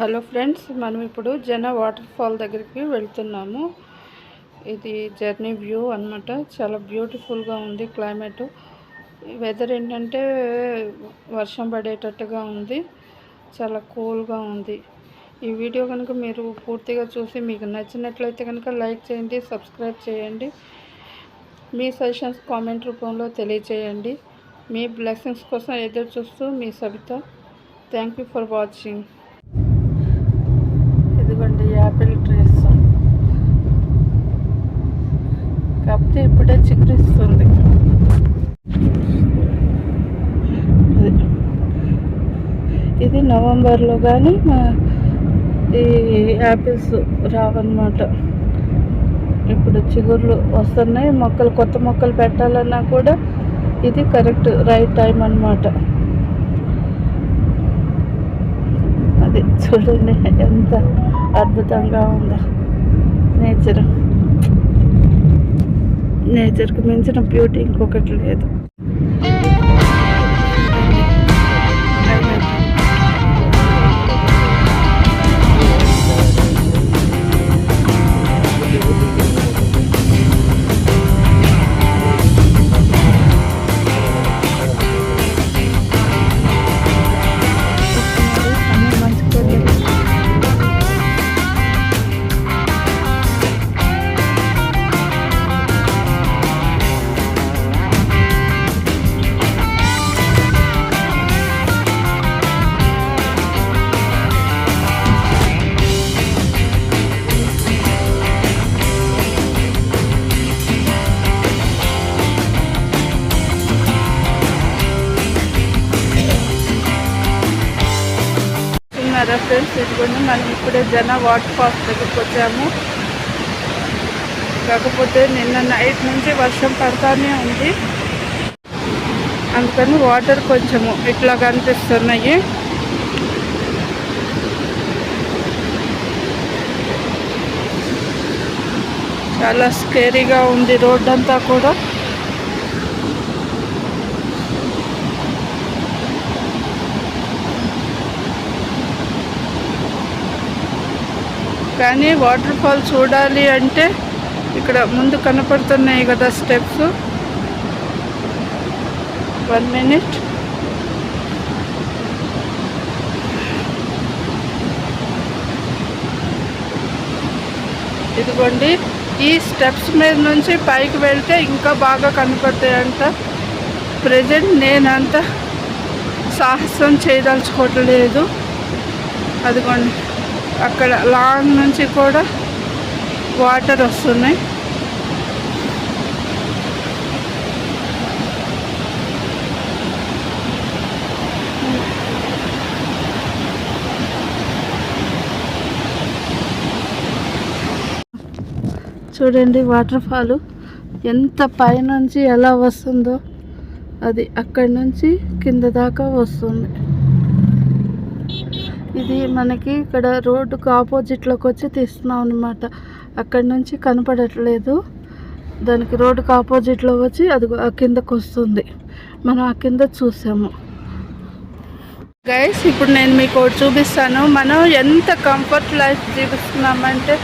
Hello friends మనం ఇప్పుడు జన వాటర్ ఫాల్ దగ్గరికి వెళ్తున్నాము. ఇది జర్నీ వ్యూ అన్నమాట. చాలా బ్యూటిఫుల్గా ఉంది క్లైమేట్. వెదర్ ఏంటంటే వర్షం పడేటట్టుగా ఉంది. చాలా కూల్గా ఉంది. ఈ వీడియో కనుక మీరు పూర్తిగా చూసి మీకు నచ్చినట్లయితే కనుక లైక్ చేయండి సబ్స్క్రైబ్ చేయండి. మీ సజెషన్స్ కామెంట్ రూపంలో తెలియచేయండి. మీ బ్లెస్సింగ్స్ కోసం ఎదురు చూస్తూ మీ Savitha thank you for watching. Apple trees. కాకపోతే ఇప్పుడే చిగురిస్తుంది. ఇది. నవంబర్లో కానీ ఈ యాపిల్స్ రావన్నమాట. ఇప్పుడు చిగుర్లు వస్తున్నాయి. మొక్కలు కొత్త మొక్కలు పెట్టాలన్నా కూడా ఇది కరెక్ట్ రైట్ టైం అన్నమాట అది చూడండి ఎంత అద్భుతంగా ఉందో. నేచర్. నేచర్కి మించిన బ్యూటీ ఇంకొకటి లేదు. ఉన్నారా ఫ్రెండ్స్ ఇదిగోండి మనం ఇప్పుడే జన వాటర్ ఫాల్స్ దగ్గరికి వచ్చాము. కాకపోతే నిన్న నైట్ నుంచి వర్షం పడతానే ఉంది. అందుకని వాటర్ కొంచెము ఇట్లా కనిపిస్తున్నాయి చాలా స్కేరీగా ఉంది రోడ్ అంతా కూడా. కానీ వాటర్ ఫాల్ చూడాలి అంటే ఇక్కడ ముందు కనపడుతున్నాయి కదా స్టెప్స్. వన్ మినిట్ ఇదిగోండి ఈ స్టెప్స్ మీద నుంచి పైకి వెళ్తే ఇంకా బాగా కనపడతాయంట. ప్రజెంట్ నేనంత సాహసం చేయదలుచుకోవట్లేదు. అదిగోండి. అక్కడ లాంగ్ నుంచి కూడా వాటర్ వస్తున్నాయి. చూడండి వాటర్ ఫాల్ ఎంత పైనుంచి ఎలా వస్తుందో. అది అక్కడి నుంచి కింద దాకా వస్తుంది. ఇది మనకి ఇక్కడ రోడ్డుకు ఆపోజిట్లోకి వచ్చి తీస్తున్నాం అనమాట అక్కడి నుంచి కనపడట్లేదు. దానికి రోడ్డుకు ఆపోజిట్లో వచ్చి అది ఆ కిందకు వస్తుంది. మనం ఆ కింద చూసాము. గైస్ ఇప్పుడు నేను మీకు ఒకటి చూపిస్తాను. మనం ఎంత కంఫర్ట్ లైఫ్ జీవిస్తున్నామంటే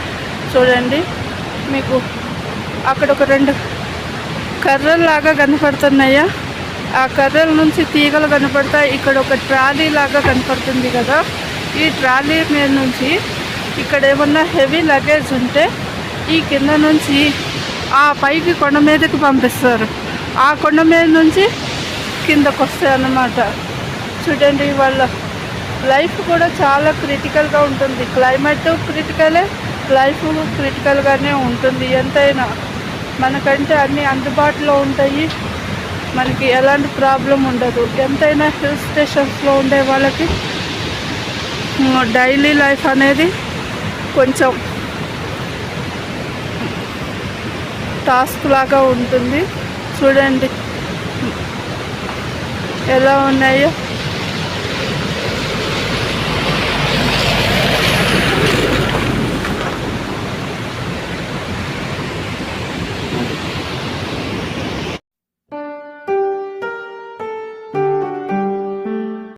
చూడండి. మీకు అక్కడ ఒక రెండు కర్రల్లాగా కనపడుతున్నాయా? ఆ కర్రల నుంచి తీగలు కనపడతాయి. ఇక్కడ ఒక ట్రాలీ లాగా కనపడుతుంది కదా. ఈ ట్రాలీ మీద నుంచి ఇక్కడ ఏమన్నా హెవీ లగేజ్ ఉంటే ఈ కింద నుంచి ఆ పైకి కొండ మీదకి పంపిస్తారు. ఆ కొండ మీద నుంచి కిందకు వస్తాయి అన్నమాట. చూడండి వాళ్ళ లైఫ్ కూడా చాలా క్రిటికల్గా ఉంటుంది. క్లైమేట్ క్రిటికలే లైఫ్ క్రిటికల్గానే ఉంటుంది. ఎంతైనా మనకంటే అన్నీ అందుబాటులో ఉంటాయి. మనకి ఎలాంటి ప్రాబ్లం ఉండదు. ఎంతైనా హిల్ స్టేషన్స్లో ఉండే వాళ్ళకి డైలీ లైఫ్ అనేది కొంచెం టాస్క్ లాగా ఉంటుంది. చూడండి. ఎలా ఉన్నాయో.